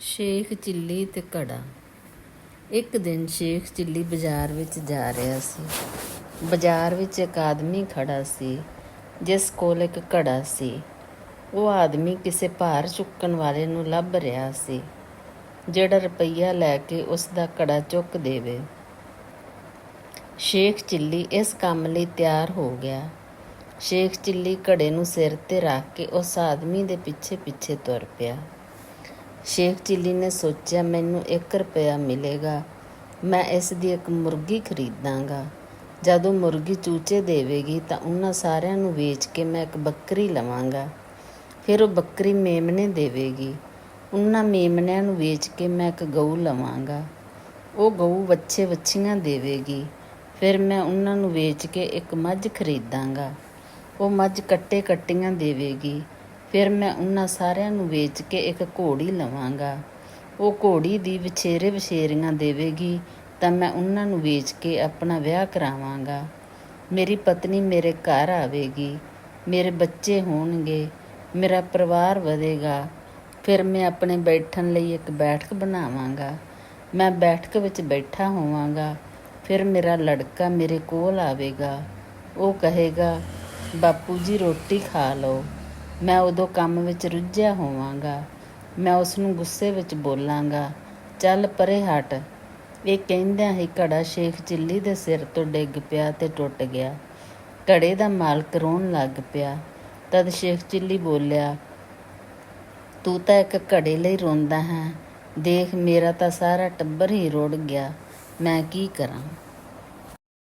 Sheikh chilli ਤੇ ਘੜਾ। ਇੱਕ ਦਿਨ ਸ਼ੇਖ ਚਿੱਲੀ ਬਾਜ਼ਾਰ ਵਿੱਚ ਜਾ ਰਿਹਾ ਸੀ। ਬਾਜ਼ਾਰ ਵਿੱਚ ਇੱਕ ਆਦਮੀ ਖੜਾ ਸੀ, ਜਿਸ ਕੋਲ ਇੱਕ ਘੜਾ ਸੀ। ਉਹ ਆਦਮੀ ਕਿਸੇ ਭਾਰ ਚੁੱਕਣ ਵਾਲੇ ਨੂੰ ਲੱਭ ਰਿਹਾ ਸੀ, ਜਿਹੜਾ ਰੁਪਈਆ ਲੈ ਕੇ ਉਸ ਦਾ ਘੜਾ ਚੁੱਕ ਦੇਵੇ। ਸ਼ੇਖ ਚਿੱਲੀ ਇਸ ਕੰਮ ਲਈ ਤਿਆਰ ਹੋ ਗਿਆ। ਸ਼ੇਖ ਚਿੱਲੀ ਘੜੇ ਨੂੰ ਸਿਰ ਤੇ ਰੱਖ ਕੇ ਉਸ ਆਦਮੀ ਦੇ ਪਿੱਛੇ ਪਿੱਛੇ ਤੁਰ ਪਿਆ। ਸ਼ੇਖ ਚਿੱਲੀ ਨੇ ਸੋਚਿਆ, ਮੈਨੂੰ 1 ਰੁਪਇਆ ਮਿਲੇਗਾ, ਮੈਂ ਇਸ ਦੀ ਇੱਕ ਮੁਰਗੀ ਖਰੀਦਾਂਗਾ। ਜਦੋਂ ਮੁਰਗੀ ਚੂਚੇ ਦੇਵੇਗੀ ਤਾਂ ਉਹਨਾਂ ਸਾਰਿਆਂ ਨੂੰ ਵੇਚ ਕੇ ਮੈਂ ਇੱਕ ਬੱਕਰੀ ਲਵਾਂਗਾ। ਫਿਰ ਉਹ ਬੱਕਰੀ ਮੇਮਨੇ ਦੇਵੇਗੀ। ਉਹਨਾਂ ਮੇਮਨਿਆਂ ਨੂੰ ਵੇਚ ਕੇ ਮੈਂ ਇੱਕ ਗਊ ਲਵਾਂਗਾ। ਉਹ ਗਊ ਵੱਛੇ ਵੱਛੀਆਂ ਦੇਵੇਗੀ। ਫਿਰ ਮੈਂ ਉਹਨਾਂ ਨੂੰ ਵੇਚ ਕੇ ਇੱਕ ਮੱਝ ਖਰੀਦਾਂਗਾ। ਉਹ ਮੱਝ ਕੱਟੇ ਕੱਟੀਆਂ ਦੇਵੇਗੀ। ਫਿਰ ਮੈਂ ਉਹਨਾਂ ਸਾਰਿਆਂ ਨੂੰ ਵੇਚ ਕੇ ਇੱਕ ਘੋੜੀ ਲਵਾਂਗਾ। ਉਹ ਘੋੜੀ ਦੀ ਵਿਛੇਰੇ ਵਿਛੇਰੀਆਂ ਦੇਵੇਗੀ, ਤਾਂ ਮੈਂ ਉਹਨਾਂ ਨੂੰ ਵੇਚ ਕੇ ਆਪਣਾ ਵਿਆਹ ਕਰਾਵਾਂਗਾ। ਮੇਰੀ ਪਤਨੀ ਮੇਰੇ ਘਰ ਆਵੇਗੀ, ਮੇਰੇ ਬੱਚੇ ਹੋਣਗੇ, ਮੇਰਾ ਪਰਿਵਾਰ ਵਧੇਗਾ। ਫਿਰ ਮੈਂ ਆਪਣੇ ਬੈਠਣ ਲਈ ਇੱਕ ਬੈਠਕ ਬਣਾਵਾਂਗਾ। ਮੈਂ ਬੈਠਕ ਵਿੱਚ ਬੈਠਾ ਹੋਵਾਂਗਾ, ਫਿਰ ਮੇਰਾ ਲੜਕਾ ਮੇਰੇ ਕੋਲ ਆਵੇਗਾ। ਉਹ ਕਹੇਗਾ, ਬਾਪੂ ਜੀ, ਰੋਟੀ ਖਾ ਲਓ। ਮੈਂ ਉਦੋਂ ਕੰਮ ਵਿੱਚ ਰੁੱਝਿਆ ਹੋਵਾਂਗਾ। ਮੈਂ ਉਸ ਨੂੰ ਗੁੱਸੇ ਵਿੱਚ ਬੋਲਾਂਗਾ। ਚੱਲ ਪਰੇ ਹਟ। ਇਹ ਕਹਿੰਦਿਆਂ ਹੀ ਘੜਾ ਸ਼ੇਖ ਚਿੱਲੀ ਦੇ ਸਿਰ ਤੋਂ ਡਿੱਗ ਪਿਆ ਤੇ ਟੁੱਟ ਗਿਆ। ਘੜੇ ਦਾ ਮਾਲਕ ਰੋਣ ਲੱਗ ਪਿਆ। ਤਦ ਸ਼ੇਖ ਚਿੱਲੀ ਬੋਲਿਆ, ਤੂੰ ਤਾਂ ਇੱਕ ਘੜੇ ਲਈ ਰੋਂਦਾ ਹੈ। ਦੇਖ, ਮੇਰਾ ਤਾਂ ਸਾਰਾ ਟੱਬਰ ਹੀ ਰੁੜ ਗਿਆ। ਮੈਂ ਕੀ ਕਰਾਂ?